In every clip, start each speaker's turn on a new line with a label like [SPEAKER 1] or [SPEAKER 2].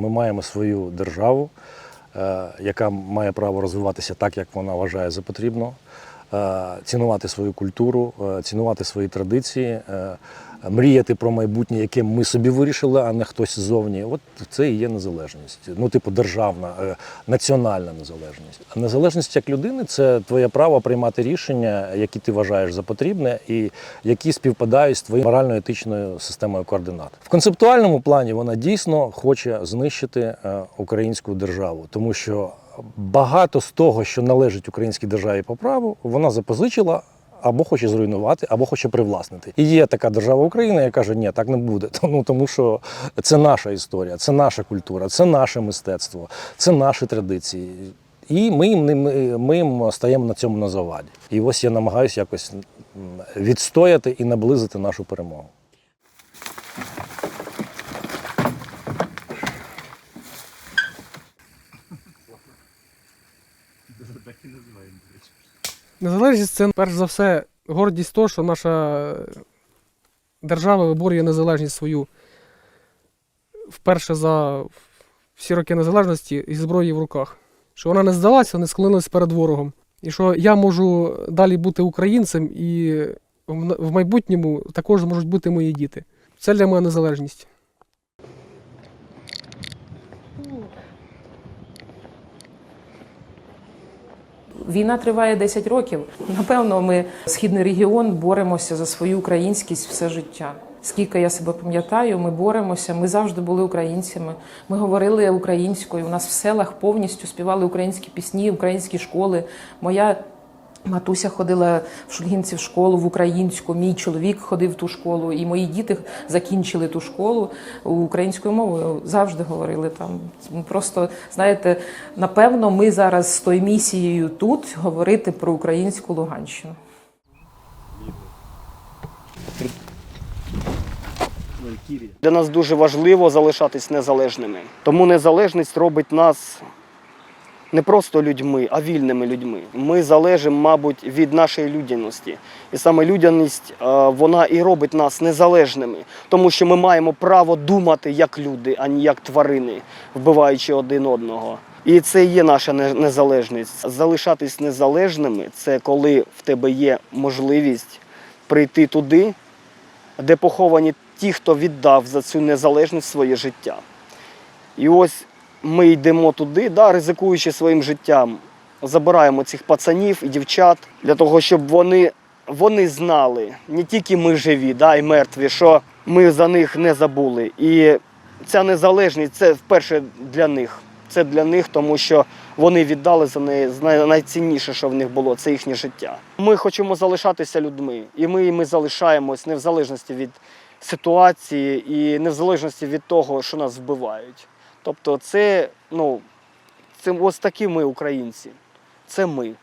[SPEAKER 1] Ми маємо свою державу, е, яка має право розвиватися так, як вона вважає за потрібно, цінувати свою культуру, е, цінувати свої традиції, е, мріяти про майбутнє, яке ми собі вирішили, а не хтось ззовні. От це і є незалежність. Ну, типу, державна, е, національна незалежність. Незалежність як людини це твоє право приймати рішення, які ти вважаєш за потрібне, і які співпадають з твоєю морально-етичною системою координат. В концептуальному плані вона дійсно хоче знищити е, українську державу, тому що багато з того, що належить українській державі по праву, вона запозичила. Або хоче зруйнувати, або хоче привласнити. І є така держава Україна, яка каже, ні, так не буде. Ну тому що це наша історія, це наша культура, це наше мистецтво, це наші традиції. І ми їм, не- ми, їм стаємо на цьому на заваді. І ось я намагаюся якось відстояти і наблизити нашу перемогу.
[SPEAKER 2] Незалежність це перш за все гордість того, що наша держава виборює незалежність свою вперше за всі роки незалежності із зброєю в руках. Що вона не здалася, не склонилась перед ворогом. І що я можу далі бути українцем, і в майбутньому також можуть бути мої діти. Це для мене незалежність.
[SPEAKER 3] Війна триває 10 років. Напевно, ми східний регіон боремося за свою українськість все життя. Скільки я себе пам'ятаю, ми боремося. Ми завжди були українцями. Ми говорили українською. У нас в селах повністю співали українські пісні, українські школи. Моя матуся ходила в Шульгінці в школу в українську. Мій чоловік ходив в ту школу, і мої діти закінчили ту школу українською мовою. Завжди говорили там. Просто знаєте, напевно, ми зараз з тою місією тут говорити про українську Луганщину.
[SPEAKER 4] Для нас дуже важливо залишатись незалежними. Тому незалежність робить нас не просто людьми, а вільними людьми. Ми залежимо, мабуть, від нашої людяності. І саме людяність е, вона і робить нас незалежними, тому що ми маємо право думати як люди, а не як тварини, вбиваючи один одного. І це є наша незалежність. Залишатись незалежними це коли в тебе є можливість прийти туди, де поховані ті, хто віддав за цю незалежність своє життя. І ось ми йдемо туди, да, ризикуючи своїм життям, забираємо цих пацанів і дівчат для того, щоб вони, вони знали, не тільки ми живі, да, і мертві, що ми за них не забули. І ця незалежність це вперше для них. Це для них, тому що вони віддали за неї най- найцінніше, що в них було, це їхнє життя. Ми хочемо залишатися людьми, і ми, ми залишаємось не в залежності від ситуації і не в залежності від того, що нас вбивають. Тобто, це, ну, це ось такі ми, українці. Це ми.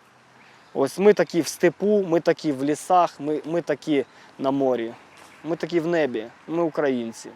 [SPEAKER 4] Ось ми такі в степу, ми такі в лісах, ми, ми такі на морі, ми такі в небі, ми українці.